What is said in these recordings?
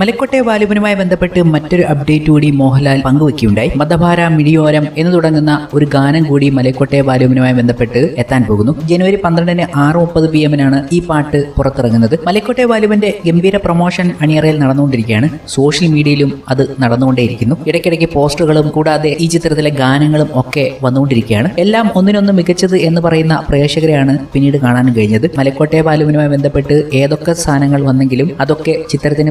മലക്കോട്ടെ വാലിബനുമായി ബന്ധപ്പെട്ട് മറ്റൊരു അപ്ഡേറ്റ് കൂടി മോഹൻലാൽ പങ്കുവെക്കുകയുണ്ടായി. മതഭാര മിടിയോരം എന്ന് തുടങ്ങുന്ന ഒരു ഗാനം കൂടി മലക്കോട്ടെ വാലിബനുമായി ബന്ധപ്പെട്ട് എത്താൻ പോകുന്നു. ജനുവരി പന്ത്രണ്ടിന് ആറ് മുപ്പത് പി എമ്മിനാണ് ഈ പാട്ട് പുറത്തിറങ്ങുന്നത്. മലക്കോട്ടെ വാലിബന്റെ ഗംഭീര പ്രൊമോഷൻ അണിയറയിൽ നടന്നുകൊണ്ടിരിക്കുകയാണ്. സോഷ്യൽ മീഡിയയിലും അത് നടന്നുകൊണ്ടേയിരിക്കുന്നു. ഇടയ്ക്കിടയ്ക്ക് പോസ്റ്ററുകളും കൂടാതെ ഈ ചിത്രത്തിലെ ഗാനങ്ങളും ഒക്കെ വന്നുകൊണ്ടിരിക്കുകയാണ്. എല്ലാം ഒന്നിനൊന്ന് മികച്ചത് എന്ന് പറയുന്ന പ്രേക്ഷകരെയാണ് പിന്നീട് കാണാൻ കഴിഞ്ഞത്. മലക്കോട്ടെ ബാലുവിനുമായി ബന്ധപ്പെട്ട് ഏതൊക്കെ സാധനങ്ങൾ വന്നെങ്കിലും അതൊക്കെ ചിത്രത്തിന്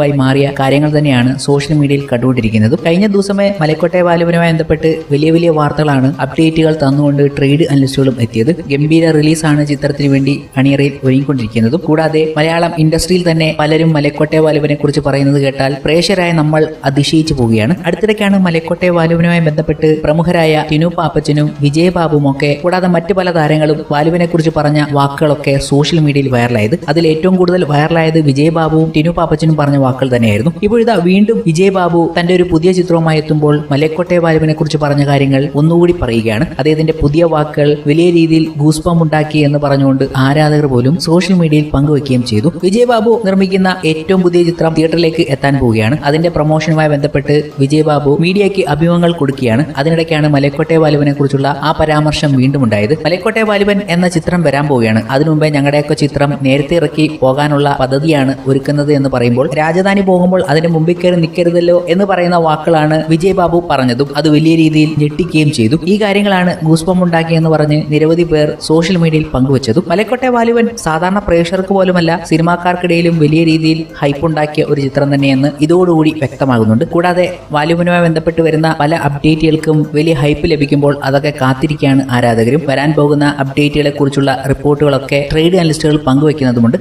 പോസിറ്റീവായി മാറിയ കാര്യങ്ങൾ തന്നെയാണ് സോഷ്യൽ മീഡിയയിൽ കണ്ടുകൊണ്ടിരിക്കുന്നത്. കഴിഞ്ഞ ദിവസമേ മലക്കോട്ടെ ബാലുവിനുമായി ബന്ധപ്പെട്ട് വലിയ വലിയ വാർത്തകളാണ് അപ്ഡേറ്റുകൾ തന്നുകൊണ്ട് ട്രേഡ് അനലിസ്റ്റുകളും എത്തിയത്. ഗംഭീര റിലീസാണ് ചിത്രത്തിന് വേണ്ടി അണിയറയിൽ ഒരുങ്ങിക്കൊണ്ടിരിക്കുന്നതും. കൂടാതെ മലയാളം ഇൻഡസ്ട്രിയിൽ തന്നെ പലരും മലക്കോട്ടെ വാലുവിനെ കുറിച്ച് പറയുന്നത് കേട്ടാൽ പ്രേക്ഷരായ നമ്മൾ അതിശയിച്ചു പോവുകയാണ്. അടുത്തിടയ്ക്കാണ് മലക്കോട്ടെ വാലുവിനുമായി ബന്ധപ്പെട്ട് പ്രമുഖരായ ടിനു പാപ്പച്ചനും വിജയബാബുവും ഒക്കെ കൂടാതെ മറ്റു പല താരങ്ങളും വാലുവിനെ കുറിച്ച് പറഞ്ഞ വാക്കുകളൊക്കെ സോഷ്യൽ മീഡിയയിൽ വൈറലായത്. അതിൽ ഏറ്റവും കൂടുതൽ വൈറലായത് വിജയബാബുവും ടിനു പാപ്പച്ചനും പറഞ്ഞ വാക്കുകൾ തന്നെയായിരുന്നു. ഇപ്പോഴിതാ വീണ്ടും വിജയബാബു തന്റെ ഒരു പുതിയ ചിത്രവുമായി എത്തുമ്പോൾ മലക്കോട്ടെ ബാലുവിനെ കുറിച്ച് പറഞ്ഞ കാര്യങ്ങൾ ഒന്നുകൂടി പറയുകയാണ്. അദ്ദേഹത്തിന്റെ പുതിയ വാക്കുകൾ വലിയ രീതിയിൽ ഗൂസ്പം ഉണ്ടാക്കി എന്ന് പറഞ്ഞുകൊണ്ട് ആരാധകർ പോലും സോഷ്യൽ മീഡിയയിൽ പങ്കുവെക്കുകയും ചെയ്തു. വിജയബാബു നിർമ്മിക്കുന്ന ഏറ്റവും പുതിയ ചിത്രം തിയേറ്ററിലേക്ക് എത്താൻ പോവുകയാണ്. അതിന്റെ പ്രൊമോഷനുമായി ബന്ധപ്പെട്ട് വിജയബാബു മീഡിയയ്ക്ക് അഭിമുഖങ്ങൾ കൊടുക്കുകയാണ്. അതിനിടയ്ക്കാണ് മലക്കോട്ടെ ബാലുവിനെ കുറിച്ചുള്ള ആ പരാമർശം വീണ്ടും ഉണ്ടായത്. മലക്കോട്ടെ ബാലുവൻ എന്ന ചിത്രം വരാൻ പോവുകയാണ്. അതിനുമുമ്പേ ഞങ്ങളുടെയൊക്കെ ചിത്രം നേരത്തെ ഇറക്കി പോകാനുള്ള പദ്ധതിയാണ് ഒരുക്കുന്നത് എന്ന് പറയുമ്പോൾ രാജധാനി പോകുമ്പോൾ അതിന് മുമ്പിൽ കയറി നിൽക്കരുതല്ലോ എന്ന് പറയുന്ന വാക്കുകളാണ് വിജയ് ബാബു പറഞ്ഞതും അത് വലിയ രീതിയിൽ ഞെട്ടിക്കുകയും ചെയ്തു. ഈ കാര്യങ്ങളാണ് ഗൂസ്പം ഉണ്ടാക്കിയെന്ന് പറഞ്ഞ് നിരവധി പേർ സോഷ്യൽ മീഡിയയിൽ പങ്കുവച്ചതും. മലക്കോട്ടെ വാലുവൻ സാധാരണ പ്രേക്ഷകർക്ക് പോലുമല്ല സിനിമാക്കാർക്കിടയിലും വലിയ രീതിയിൽ ഹൈപ്പ് ഉണ്ടാക്കിയ ഒരു ചിത്രം തന്നെയെന്ന് ഇതോടുകൂടി വ്യക്തമാകുന്നുണ്ട്. കൂടാതെ വാലുവിനുമായി ബന്ധപ്പെട്ട് വരുന്ന പല അപ്ഡേറ്റുകൾക്കും വലിയ ഹൈപ്പ് ലഭിക്കുമ്പോൾ അതൊക്കെ കാത്തിരിക്കുകയാണ് ആരാധകരും. വരാൻ പോകുന്ന അപ്ഡേറ്റുകളെ കുറിച്ചുള്ള റിപ്പോർട്ടുകളൊക്കെ ട്രേഡ് അനലിസ്റ്റുകൾ പങ്കുവെക്കുന്നതുമുണ്ട്